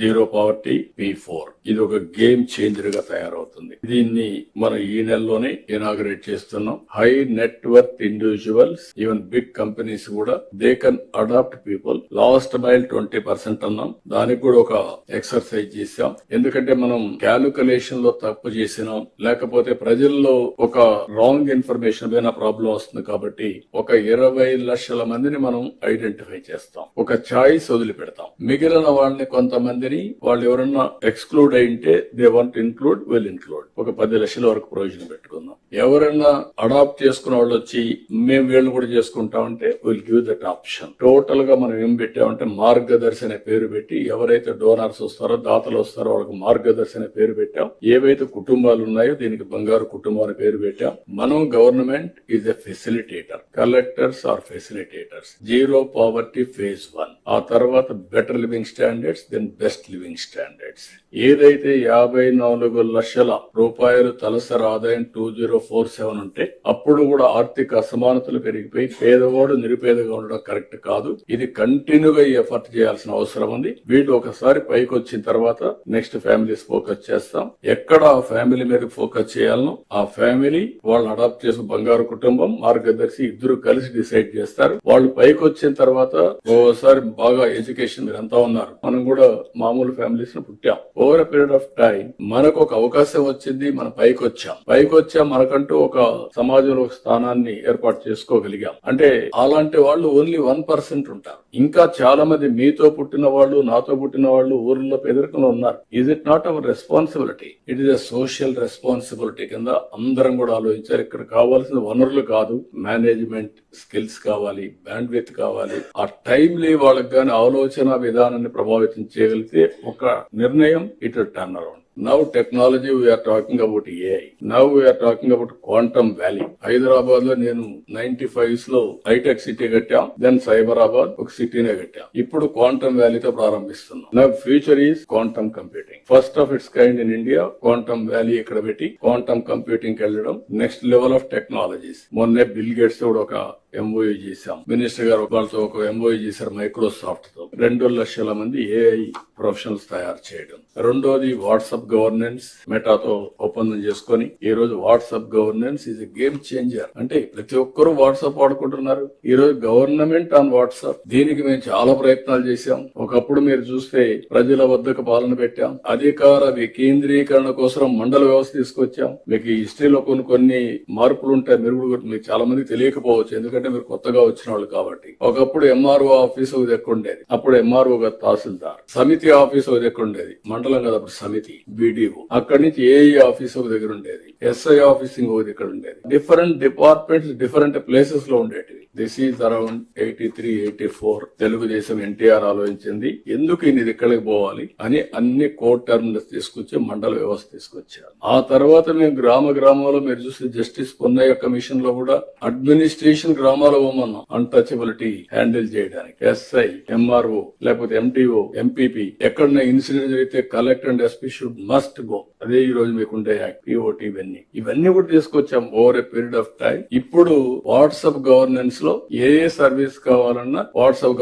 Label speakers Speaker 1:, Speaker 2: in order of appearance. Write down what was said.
Speaker 1: Zero poverty P four. ఇది ఒక game చేంజర్గా తయారవుతుంది. దీన్ని మనం ఈ నెలలోనే ఇనాగ్రేట్ చేస్తున్నాం. High network individuals even big companies కూడా they can adapt people. Last mile twenty percent అన్నాం. దానికి కూడా ఒక ఎక్సర్సైజ్ చేసాం ఎందుకంటే మనం క్యాలిక్యులేషన్లో తప్పు చేసినాం. లేకపోతే ప్రజల్లో ఒక రాంగ్ ఇన్ఫర్మేషన్ పైన ప్రాబ్లం వస్తుంది కాబట్టి ఒక ఇరవై లక్షల మందిని మనం ఐడెంటిఫై చేస్తాం. ఒక ఛాయిస్ వదిలిపెడతాం. మిగిలిన వాళ్ళని కొంతమంది కొంతమందిని వాళ్ళు ఎవరన్నా exclude అయింటే they want include will include ఒక పది లక్షల వరకు ప్రయోజనం పెట్టుకో. ఎవరైనా అడాప్ట్ చేసుకున్న వాళ్ళు వచ్చి మేము వీళ్ళు కూడా చేసుకుంటామంటే విల్ గివ్ దట్ ఆప్షన్ టోటల్గా మనం ఏం పెట్టామంటే మార్గదర్శి అనే పేరు పెట్టి ఎవరైతే డోనర్స్ వస్తారో దాతలు వస్తారో వాళ్ళకి మార్గదర్శి అనే పేరు పెట్టాం. ఏవైతే కుటుంబాలు ఉన్నాయో దీనికి బంగారు కుటుంబం అనే పేరు పెట్టాం. మనం government is a facilitator collectors are facilitators zero poverty phase one ఆ తర్వాత better living standards then best living standards ఏదైతే యాభై నాలుగు లక్షల రూపాయలు తలసరి ఆదాయం టూ జీరో ఫోర్ సెవెన్ ఉంటే అప్పుడు కూడా ఆర్థిక అసమానతలు పెరిగిపోయి పేదవాడు నిరుపేదగా ఉండడం కరెక్ట్ కాదు. ఇది కంటిన్యూగా ఈ ఎఫర్ట్ చేయాల్సిన అవసరం ఉంది. వీళ్ళు ఒకసారి పైకి వచ్చిన తర్వాత నెక్స్ట్ ఫ్యామిలీస్ ఫోకస్ చేస్తాం. ఎక్కడ ఆ ఫ్యామిలీ మీద ఫోకస్ చేయాలనో ఆ ఫ్యామిలీ వాళ్ళని అడాప్ట్ చేసిన బంగారు కుటుంబం మార్గదర్శి ఇద్దరు కలిసి డిసైడ్ చేస్తారు. వాళ్ళు పైకి వచ్చిన తర్వాత ఓసారి బాగా ఎడ్యుకేషన్ మీరు అంతా ఉన్నారు. మనం కూడా మామూలు ఫ్యామిలీస్ పుట్టాం. ఓవర్ పీరియడ్ ఆఫ్ టైం మనకు ఒక అవకాశం వచ్చింది మనం పైకి వచ్చాం. పైకి వచ్చాం మనకంటూ ఒక సమాజంలో ఒక స్థానాన్ని ఏర్పాటు చేసుకోగలిగాం. అంటే అలాంటి వాళ్ళు ఓన్లీ వన్ పర్సెంట్ ఉంటారు. ఇంకా చాలా మంది మీతో పుట్టిన వాళ్ళు నాతో పుట్టిన వాళ్ళు ఊర్లో పేదరికంలో ఉన్నారు. Is it not our responsibility it is a social responsibility కింద అందరం కూడా ఆలోచించారు ఇక్కడ కావాల్సిన వనరులు కాదు మేనేజ్మెంట్ స్కిల్స్ కావాలి బ్యాండ్ విత్ కావాలి. ఆ టైంలీ వాళ్ళకి కానీ ఆలోచన విధానాన్ని ప్రభావితం చేయగలిగితే ఒక నిర్ణయం ఇటు turn around now technology we're talking about AI now we're talking about quantum valley హైదరాబాద్లో నేను నైన్టీ ఫైవ్స్లో హైటెక్ సిటీ కట్టాం దెన్ సైబరాబాద్ ఒక సిటీనే కట్టాం. ఇప్పుడు క్వాంటమ్ వ్యాలీతో ప్రారంభిస్తున్నాం. నా future is quantum computing first of its kind in India quantum valley ఇక్కడ పెట్టి క్వాంటమ్ కంప్యూటింగ్ వెళ్ళడం. నెక్స్ట్ లెవెల్ ఆఫ్ టెక్నాలజీస్ మొన్నే బిల్ గేట్స్ కూడా ఒక ఎంఓయూ చేశాం. మినిస్టర్ గారు వాళ్ళతో ఒక ఎంఓయూ చేశారు మైక్రోసాఫ్ట్తో. రెండు లక్షల మంది ఏఐ ప్రొఫెషనల్స్ తయారు చేయడం. రెండోది వాట్సాప్ గవర్నెన్స్ మెటాతో ఒప్పందం చేసుకొని ఈ రోజు WhatsApp governance is a game changer అంటే ప్రతి ఒక్కరూ వాట్సాప్ వాడుకుంటున్నారు. ఈ రోజు గవర్నమెంట్ ఆన్ వాట్సాప్. దీనికి మేము చాలా ప్రయత్నాలు చేశాం. ఒకప్పుడు మీరు చూస్తే ప్రజల వద్దకు పాలన పెట్టాం. అధికార వికేంద్రీకరణ కోసం మండల వ్యవస్థ తీసుకొచ్చాం. మీకు హిస్టరీలో కొన్ని కొన్ని మార్పులు ఉంటాయి మీరు మీకు చాలా మంది తెలియకపోవచ్చు. ఎందుకంటే మీరు కొత్తగా వచ్చిన వాళ్ళు కాబట్టి. ఒకప్పుడు ఎంఆర్ఓ ఆఫీస్ ఒక ఉండేది అప్పుడు ఎంఆర్ఓ గారు తహసీల్దార్. సమితి ఆఫీస్ ఉండేది మండలం కదా అప్పుడు సమితి బీడీఓ అక్కడి నుంచి ఏఈ ఆఫీస్ ఒక దగ్గర ఉండేది ఎస్ఐ ఆఫీస్ ఇంకో దగ్గర ఉండేది డిఫరెంట్ డిపార్ట్మెంట్స్ డిఫరెంట్ ప్లేసెస్లో ఉండేటివి. This is around eighty three eighty four Telugu Desam NTR ఆలోచించింది. ఎందుకు ఇది ఇక్కడికి పోవాలి అని అన్ని కోర్ట్ టర్మినల్స్ తీసుకొచ్చి మండల వ్యవస్థ తీసుకొచ్చారు. ఆ తర్వాత మేము గ్రామ గ్రామంలో మీరు చూస్తే జస్టిస్ పొన్నయ్య కమిషన్లో కూడా అడ్మినిస్ట్రేషన్ గ్రామాల పోమన్నాం అన్టచబిలిటీ హ్యాండిల్ చేయడానికి. ఎస్ఐ ఎంఆర్ఓ లేకపోతే ఎంటీఓ ఎంపీపీ ఎక్కడన్నా ఇన్సిడెంట్ జరిగితే collector and SP should must go అదే ఈ రోజు మీకు ఉండే పిఓటి ఇవన్నీ. ఇవన్నీ కూడా తీసుకొచ్చాం over a period of time ఇప్పుడు వాట్సాప్ గవర్నెన్స్లో ఏ ఏ సర్వీస్ కావాలన్నా వాట్సాప్